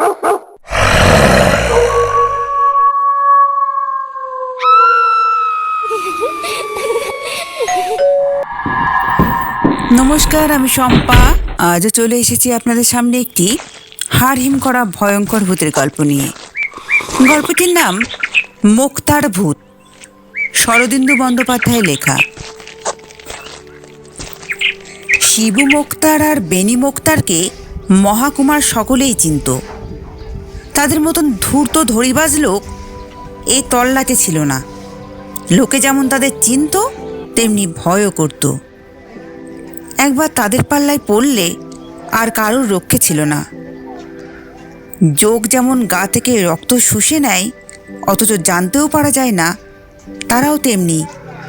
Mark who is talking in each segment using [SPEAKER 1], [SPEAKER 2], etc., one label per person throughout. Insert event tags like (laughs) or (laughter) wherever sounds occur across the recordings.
[SPEAKER 1] নমস্কার, আমি শম্পা। আজ চলে এসেছি আপনাদের সামনে একটি হাড়হিম করা ভয়ঙ্কর ভূতের গল্প নিয়ে। গল্পটির নাম মোক্তার ভূত, শরদিন্দু বন্দ্যোপাধ্যায় লেখা। শিবু মোক্তার আর বেনি মোক্তারকে মহাকুমার সকলেই চিনত। তাদের মতন ধূর্ত ধরিবাজ লোক এই তল্লাতে ছিল না। লোকে যেমন তাদের চিনত, তেমনি ভয়ও করতো। একবার তাদের পাল্লায় পড়লে আর কারোর রক্ষে ছিল না। যোগ যেমন গা থেকে রক্ত শুষে নেয়, অথচ জানতেও পারা যায় না, তারাও তেমনি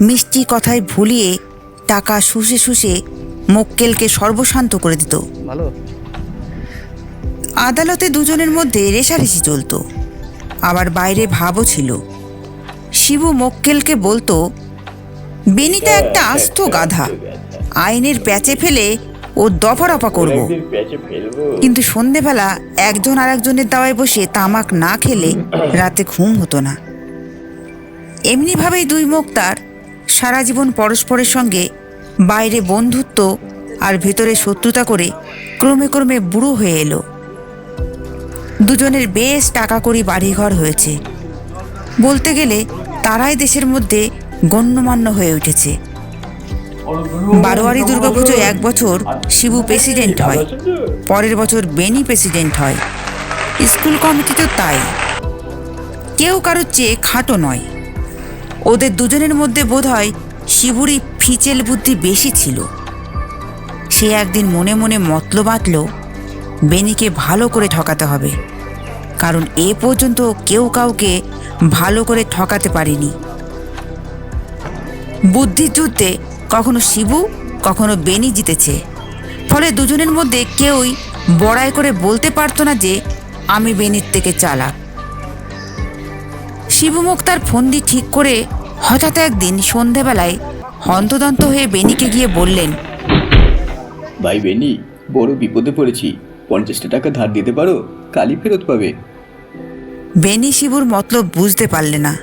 [SPEAKER 1] মিষ্টি কথায় ভুলিয়ে টাকা শুষে শুষে মক্কেলকে সর্বশান্ত করে দিত।
[SPEAKER 2] ভালো।
[SPEAKER 1] আদালতে দুজনের মধ্যে রেশারেশি চলতো। আবার বাইরে ভাবও ছিল। শিবু মক্কেলকে বলতো বেনিটা একটা আস্ত গাধা। আইনের প্যাচে ফেলে ও দফারফা করব। কিন্তু সন্ধেবেলা একজন আর একজনের দাওয়ায় বসে তামাক না খেলে রাতে ঘুম হতো না। এমনিভাবেই দুই মুক্তার সারা জীবন পরস্পরের সঙ্গে বাইরে বন্ধুত্ব আর ভেতরে শত্রুতা করে ক্রমে ক্রমে বুড়ো হয়ে এলো। দুজনের বেশ টাকা করি বাড়িঘর হয়েছে। বলতে গেলে তারাই দেশের মধ্যে গণ্যমান্য হয়ে উঠেছে। বারোয়ারি দুর্গাপুজোয় এক বছর শিবু প্রেসিডেন্ট হয়, পরের বছর বেনি প্রেসিডেন্ট হয়। স্কুল কমিটি তো তাই। কেউ কারোর চেয়ে খাটো নয়। ওদের দুজনের মধ্যে বোধ হয় শিবুরই ফিচেল বুদ্ধি বেশি ছিল। সে একদিন মনে মনে মতল বাঁধল বেনিকে ভালো করে ঠকাতে হবে। কারণ এ পর্যন্ত কেউ কাউকে ভালো করে ঠকাতে পারেনি। বুদ্ধির যুদ্ধে কখনো শিবু, কখনো বেনি জিতেছে। ফলে দুজনের মধ্যে কেউই বড়াই করে বলতে পারতো না যে, আমি বেনির থেকে চালাক। শিবু মুক্তার ফন্দি ঠিক করে হঠাৎ একদিন সন্ধেবেলায় হন্তদন্ত হয়ে বেনিকে গিয়ে বললেন,
[SPEAKER 2] ভাই বেনি বড় বিপদে পড়েছি। পঞ্চাশটা টাকা ধার দিতে পারো, কালই ফেরত পাবে।
[SPEAKER 1] বেনি শিবুর মতলব বুঝতে পারলে না।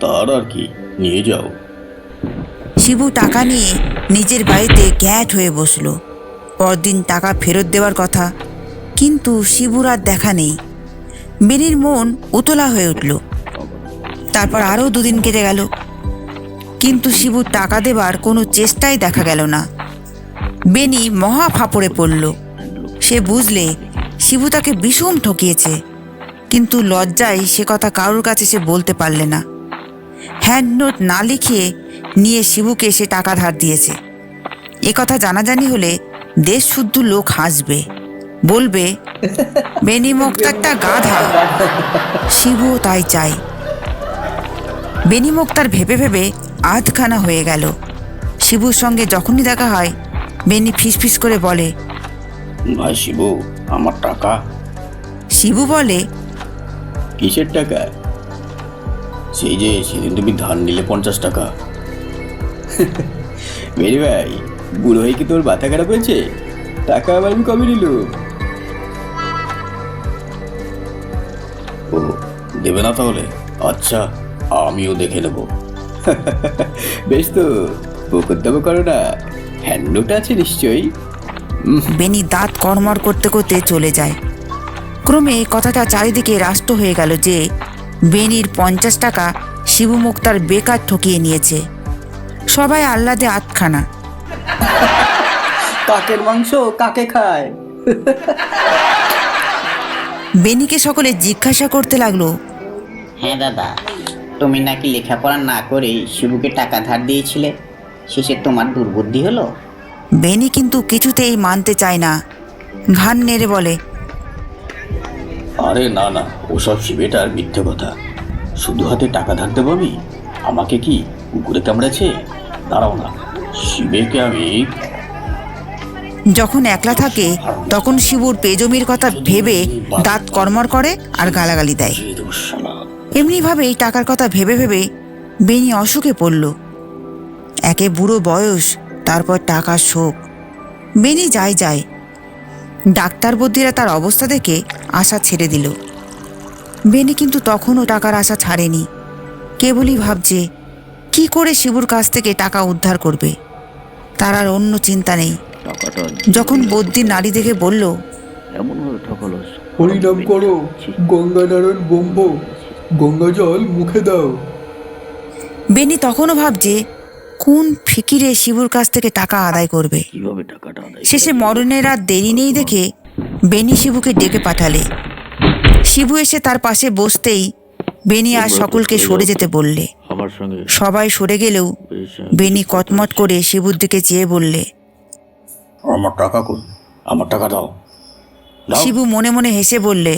[SPEAKER 2] তার আর কি নিয়ে যাও।
[SPEAKER 1] শিবু টাকা নিয়ে নিজের বাড়িতে গ্যাট হয়ে বসল। পরদিন টাকা ফেরত দেওয়ার কথা কিন্তু শিবুর আর দেখা নেই। বেনির মন উতলা হয়ে উঠল। তারপর আরও দুদিন কেটে গেল। কিন্তু শিবুর টাকা দেবার কোনো চেষ্টাই দেখা গেল না। বেনি মহা ফাপড়ে পড়ল। সে বুঝলে শিবু তাকে বিষম ঠকিয়েছে। কিন্তু লজ্জায় সে কথা কারোর কাছে সে বলতে পারলে না। হ্যান্ড নোট না লিখিয়ে নিয়ে শিবুকে সে টাকা ধার দিয়েছে। এ কথা জানাজানি হলে দেশ শুদ্ধ লোক হাসবে। বলবে বেনি মুক্তারটা গাধা। শিবুও তাই চায়। বেনি মুক্তার ভেবে ভেবে আধখানা হয়ে গেল। শিবুর সঙ্গে যখনই দেখা হয় বেনি ফিসফিস করে বলে
[SPEAKER 2] ভাই শিবু আমার টাকা?
[SPEAKER 1] শিবু বলে
[SPEAKER 2] কিসের টাকা? সেই যে সেদিন তুমি ধান নিলে পঞ্চাশ টাকা। মেরে ভাই, বুড়ো হয়ে কি তোর মাথা খারাপ হয়েছে? টাকা আবার আমি কবে নিল ও, দেবে না তাহলে? আচ্ছা আমিও দেখে নেব। বেশ তো পুকুর দেবো করো না। হ্যান্ডোটা আছে নিশ্চয়ই?
[SPEAKER 1] বেনি দাঁত কড়মড় করতে করতে চলে যায়। ক্রমে কথাটা চারিদিকে রাষ্ট্র হয়ে গেল যে বেনির পঞ্চাশ টাকা শিবু মুক্তার বেকার ঠকিয়ে নিয়েছে। সবাই আহ্লাদে আটখানা
[SPEAKER 2] কাকের মাংস কাকে খায়?
[SPEAKER 1] বেনিকে সকলে জিজ্ঞাসা করতে লাগল
[SPEAKER 3] হ্যাঁ দাদা তুমি নাকি লেখাপড়া না করেই শিবুকে টাকা ধার দিয়েছিলে? শেষে তোমার দুর্বুদ্ধি হলো?
[SPEAKER 1] বেনি কিন্তু কিছুতেই মানতে চায় না। ঘান নেড়ে বলে
[SPEAKER 2] আরে না না ওসব শিবেটার মিথ্যে কথা। শুধু হাতে টাকা ধার দেবো আমি? আমাকে কি কুকুরে কামড়েছে? দাঁড়াও না শিবেকে আমি
[SPEAKER 1] যখন একলা থাকে তখন শিবুর পেজমির কথা ভেবে দাঁত কর্মর করে আর গালাগালি দেয়।
[SPEAKER 2] শালা।
[SPEAKER 1] এমনিভাবেই টাকার কথা ভেবে ভেবে বেনি অসুখে পড়ল। একে বুড়ো বয়স তারপর টাকার শোক। বেনি যায় যায় ডাক্তার বদ্যিরা তার অবস্থা দেখে আশা ছেড়ে দিল। বেনি কিন্তু তখনও টাকার আশা ছাড়েনি। কেবলই ভাবছে কি করে শিবুর কাছ থেকে টাকা উদ্ধার করবে? তার আর অন্য চিন্তা নেই। যখন বদ্যি নারী দেখে বলল
[SPEAKER 4] এমন
[SPEAKER 5] হরিনাম করো গঙ্গানারায়ণ ব্রহ্ম গঙ্গা জল মুখে দাও।
[SPEAKER 1] বেনি তখনও ভাবছে কোন ফিকিরে শিবুর কাছ থেকে টাকা আদায় করবে?
[SPEAKER 4] কীভাবে টাকাটা আদায়
[SPEAKER 1] শেষে মরণের আর দেরি নেই দেখে বেনি শিবুকে ডেকে পাঠালে। শিবু এসে তার পাশে বসতেই বেনি আর সকলকে সরে যেতে বললে। সবাই সরে গেলেও বেনি কটমট করে শিবুর দিকে চেয়ে বললে
[SPEAKER 2] আমার টাকা কই? আমার টাকা দাও। দাও।
[SPEAKER 1] শিবু মনে মনে হেসে বললে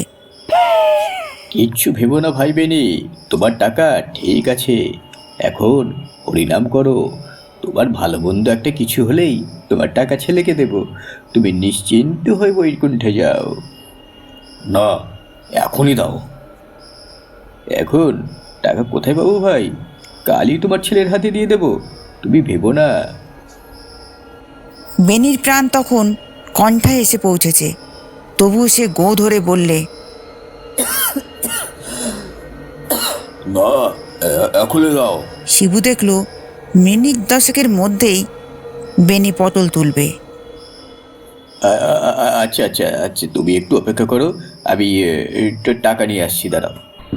[SPEAKER 2] কিচ্ছু ভেবো না ভাই বেনি তোমার টাকা ঠিক আছে। এখন হরিনাম করো। তোমার ভালো মন্দ একটা কিছু হলেই তোমার টাকা ছেলেকে দেব। তুমি নিশ্চিন্ত হয়ে বৈকুণ্ঠে যাও। না এখনই দাও। এখন? টাকা কোথায় পাবো ভাই? কালই তোমার ছেলের হাতে দিয়ে দেবো। তুমি ভেবো না।
[SPEAKER 1] বেনির প্রাণ তখন কণ্ঠায় এসে পৌঁছেছে। তবুও সে গো ধরে বললে
[SPEAKER 2] না এখনই দাও।
[SPEAKER 1] শিবু দেখল মিনিট দশেকের মধ্যেই বেনি পটল তুলবে।
[SPEAKER 2] আচ্ছা আচ্ছা আচ্ছা তুমি একটু অপেক্ষা করো আমি একটু টাকা নিয়ে আসছি দাঁড়াও।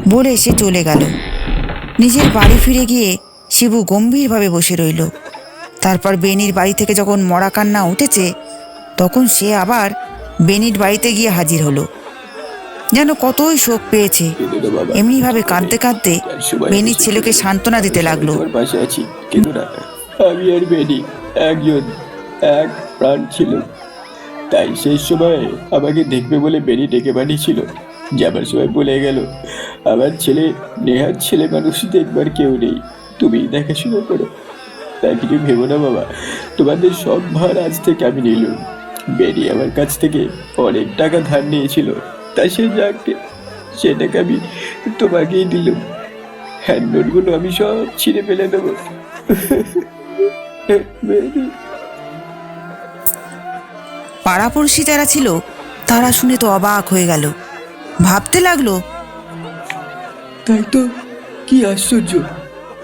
[SPEAKER 1] বলে সে চলে গেল। নিজের বাড়ি ফিরে গিয়ে শিবু গম্ভীরভাবে বসে রইল। তারপর বেনির বাড়ি থেকে যখন মরা কান্না উঠেছে তখন সে আবার বেনির বাড়িতে গিয়ে হাজির হলো। যেন কতই শোক পেয়েছে। এমনিভাবে কাঁদতে কাঁদতে বেনির ছেলেকে সান্ত্বনা দিতে লাগল।
[SPEAKER 2] আমি আর বেনি একজন, এক প্রাণ ছিল। তাই সেই সময় আমাকে দেখবে বলে বেনি ডেকে পাঠিয়েছিল যাবার সময় বলে গেল। আমার ছেলে, নেহার ছেলে মানুষ দেখবার কেউ নেই। তুমি দেখাশোনা করো। তাই কিছু ভেবো না বাবা। তোমাদের সব ভার আজ থেকে আমি নিলাম। বেনি আমার কাছ থেকে অনেক টাকা ধার নিয়েছিল। তাই সে যাকে সেটাকে আমি তোমাকেই দিলাম। হ্যান্ড নোটগুলো আমি সব ছিঁড়ে ফেলে দেবো।
[SPEAKER 1] পাড়াপড়শি যারা ছিল তারা শুনে তো অবাক হয়ে গেল। ভাবতে লাগল
[SPEAKER 5] তাই তো কি আশ্চর্য।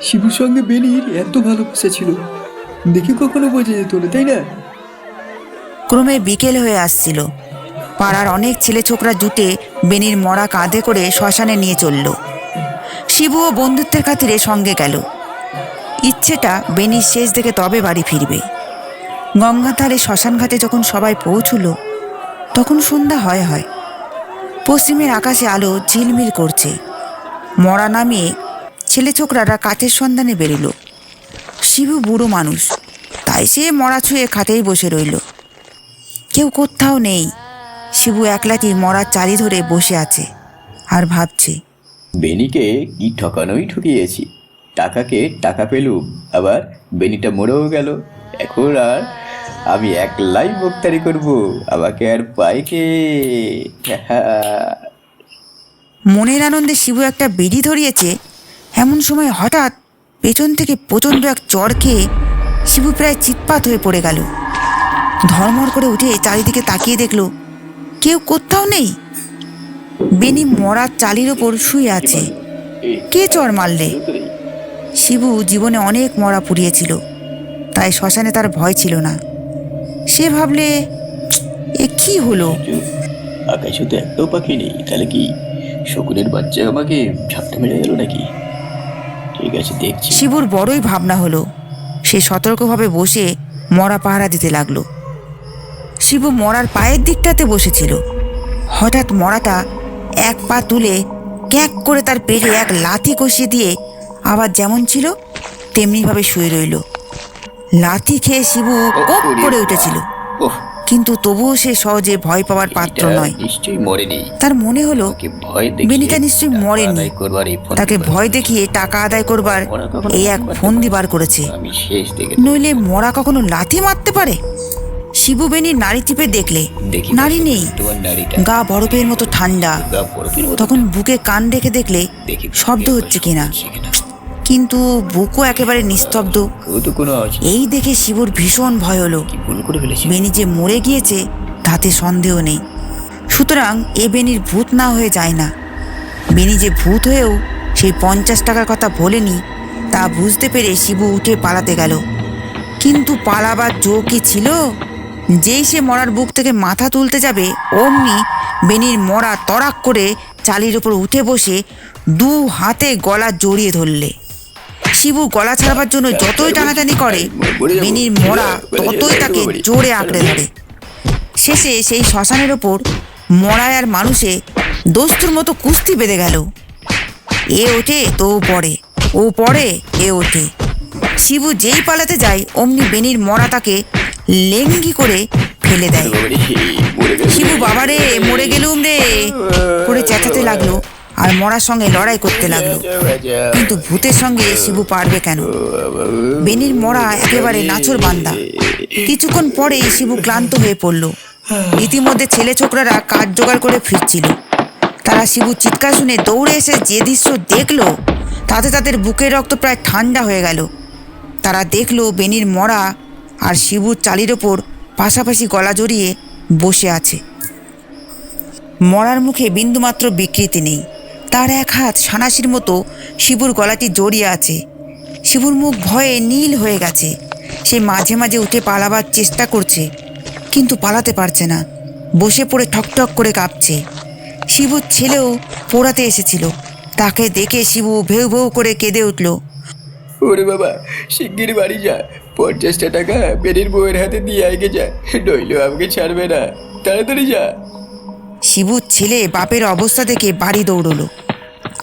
[SPEAKER 5] শিবুর সঙ্গে বেনির এত ভালোবাসা ছিল। দেখে কখনো বোঝা যেত না তাই না?
[SPEAKER 1] ক্রমে বিকেল হয়ে আসছিল। পাড়ার অনেক ছেলে ছোকরা জুটে বেনির মরা কাঁধে করে শ্মশানে নিয়ে চলল। শিবুও বন্ধুত্বের খাতিরে সঙ্গে গেল। ইচ্ছেটা বেনির শেষ দেখে তবে বাড়ি ফিরবে। গঙ্গাধারে শ্মশান ঘাটে যখন সবাই পৌঁছল, তখন সন্ধ্যা হয় হয়। পশ্চিমের আকাশে আলো ঝিলমিল করছে। মরা নামিয়ে ছেলে ছোকরারা কাঠের সন্ধানে বেরোল। শিবু বুড়ো মানুষ, তাই সে মরা ছুঁয়ে খাটেই বসে রইল। কেউ কোথাও নেই। শিবু একলাটি মরার চারি ধরে বসে আছে আর ভাবছে
[SPEAKER 2] বেনিকে কি ঠকানোই ঠকিয়েছি। টাকাকে টাকা পেলুম আবার বেনিটা মরেও গেল। এখন আর আমি একলাই মুক্তারি করব আমাকে আর পাইকে। (laughs)
[SPEAKER 1] মনের আনন্দে শিবু একটা বেড়ি ধরিয়েছে। এমন সময় হঠাৎ পেছন থেকে প্রচণ্ড এক চড় খেয়ে শিবু প্রায় চিৎপাত হয়ে পড়ে গেল। ধর্মর করে উঠে চারিদিকে তাকিয়ে দেখল কেউ কোথাও নেই। বেনি মরার চালির ওপর শুয়ে আছে। কে চর মারলে? শিবু জীবনে অনেক মরা পুড়িয়েছিল। তাই শ্মশানে তার ভয় ছিল না। সে ভাবলে এ কি হলো?
[SPEAKER 2] আকাশে তো একটাও পাখি নেই। তাহলে কি শকুনের বাচ্চা আমাকে ঝাপটা মেরে গেল নাকি? ঠিক আছে দেখছি।
[SPEAKER 1] শিবুর বড়ই ভাবনা হলো। সে সতর্কভাবে বসে মরা পাহারা দিতে লাগল। শিবু মরার পায়ের দিকটাতে বসেছিল। হঠাৎ মরাটা এক পা তুলে ক্যাক করে তার পেটে এক লাথি কষিয়ে দিয়ে আবার যেমন ছিল তেমনিভাবে শুয়ে রইল। লাথি খেয়ে শিবু কোপ করে উঠেছিল। কিন্তু তবুও সে সহজে ভয় পাওয়ার পাত্র নয়। তার মনে হলো বেনিটা নিশ্চয়ই মরেনি। তাকে ভয় দেখিয়ে টাকা আদায় করবার এই এক ফন্দি বার করেছে। নইলে মরা কখনো লাথি মারতে পারে? শিবু বেনির নারী টিপে দেখলে।
[SPEAKER 2] দেখি
[SPEAKER 1] নারী নেই। গা বরফের মতো ঠান্ডা। তখন বুকে কান রেখে দেখলে শব্দ হচ্ছে কিনা। কিন্তু বুকও একেবারে নিস্তব্ধ। এই দেখে শিবুর ভীষণ ভয় হলো। বেনি যে মরে গিয়েছে তাতে সন্দেহ নেই। সুতরাং এ বেনির ভূত না হয়ে যায় না। বেনি যে ভূত হয়েও সেই পঞ্চাশ টাকার কথা বলেনি তা বুঝতে পেরে শিবু উঠে পালাতে গেল। কিন্তু পালাবার জো কি ছিল? যেই সে মরার বুক থেকে মাথা তুলতে যাবে, অমনি বেনির মরা তরাক করে চালির ওপর উঠে বসে দু হাতে গলা জড়িয়ে ধরলে। শিবু গলা ছাড়াবার জন্য যতই টানাটানি করে, বেনির মরা ততই তাকে জোরে আঁকড়ে ধরে। শেষে সেই শ্মশানের ওপর মরায় আর মানুষে দস্তুর মতো কুস্তি বেঁধে গেল। এ ওঠে, তো পড়ে, ও পড়ে, এ ওঠে। শিবু যেই পালাতে যায়, অমনি বেনির মরা তাকে লেঙ্গি করে ফেলে দেয়? শিবু বাবারে, মরে গেলুম রে। করে চেঁচাতে লাগল আর মরার সঙ্গে লড়াই করতে লাগল। কিন্তু ভূতের সঙ্গে শিবু পারবে কেন? বেনির মরা একেবারে নাচর বান্দা। কিছুক্ষণ পরেই শিবু ক্লান্ত হয়ে পড়ল। ইতিমধ্যে ছেলে ছোকরারা কাঠ জোগাড় করে ফিরছিল। তারা শিবু চিৎকার শুনে দৌড়ে এসে যে দৃশ্য দেখল, তাতে তাদের বুকের রক্ত প্রায় ঠান্ডা হয়ে গেল। তারা দেখল বেনির মরা আর শিবুর চালির ওপর পাশাপাশি গলা জড়িয়ে বসে আছে। মরার মুখে বিন্দুমাত্র বিকৃতি নেই। তার এক হাত সানাসির মতো শিবুর গলাটি জড়িয়ে আছে। শিবুর মুখ ভয়ে নীল হয়ে গেছে। সে মাঝে মাঝে উঠে পালাবার চেষ্টা করছে, কিন্তু পালাতে পারছে না। বসে পড়ে ঠকঠক করে কাঁপছে। শিবুর ছেলেও পোড়াতে এসেছিল। তাকে দেখে শিবু ভেউ ভেউ করে কেঁদে উঠল।
[SPEAKER 2] ওরে বাবা শিগগির বাড়ি যা। পঞ্চাশটা টাকা বেরির বউয়ের হাতে দিয়ে আগে যা নইলেও আমাকে ছাড়বে না। তাড়াতাড়ি যা।
[SPEAKER 1] শিবুর ছেলে বাপের অবস্থা দেখে বাড়ি দৌড়লো।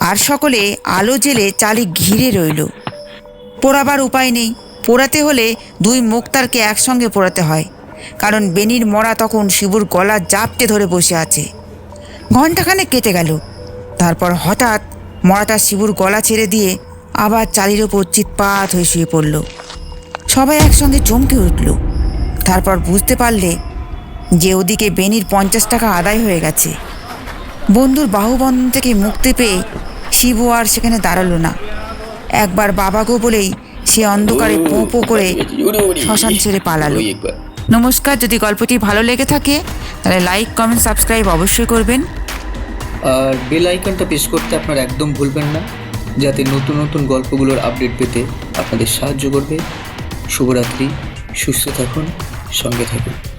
[SPEAKER 1] আর সকলে আলো জেলে চালি ঘিরে রইল। পোড়াবার উপায় নেই। পোড়াতে হলে দুই মুক্তারকে একসঙ্গে পোড়াতে হয়। কারণ বেনির মরা তখন শিবুর গলা জাপটে ধরে বসে আছে। ঘণ্টাখানে কেটে গেল। তারপর হঠাৎ মরাটা শিবুর গলা ছেড়ে দিয়ে আবার চালির ওপর চিৎপাত হয়ে শুয়ে পড়ল। সবাই একসঙ্গে চমকে উঠল। তারপর বুঝতে পারলে যে ওদিকে বেনির পঞ্চাশ টাকা আদায় হয়ে গেছে। বন্ধুর বাহুবন্ধন থেকে মুক্তি পেয়ে শিবু আর সেখানে দাঁড়াল না। একবার বাবা গো বলেই সে অন্ধকারে পো পো করে শ্মশান ছেড়ে পালালো। নমস্কার, যদি গল্পটি ভালো লেগে থাকে, তাহলে লাইক, কমেন্ট, সাবস্ক্রাইব অবশ্যই করবেন।
[SPEAKER 5] আর বেল আইকনটা প্রেস করতে আপনারা একদম ভুলবেন না। যাতে নতুন নতুন গল্পগুলোর আপডেট পেতে আপনাদের সাহায্য করবে। শুভরাত্রি সুস্থ থাকুন সঙ্গে থাকুন।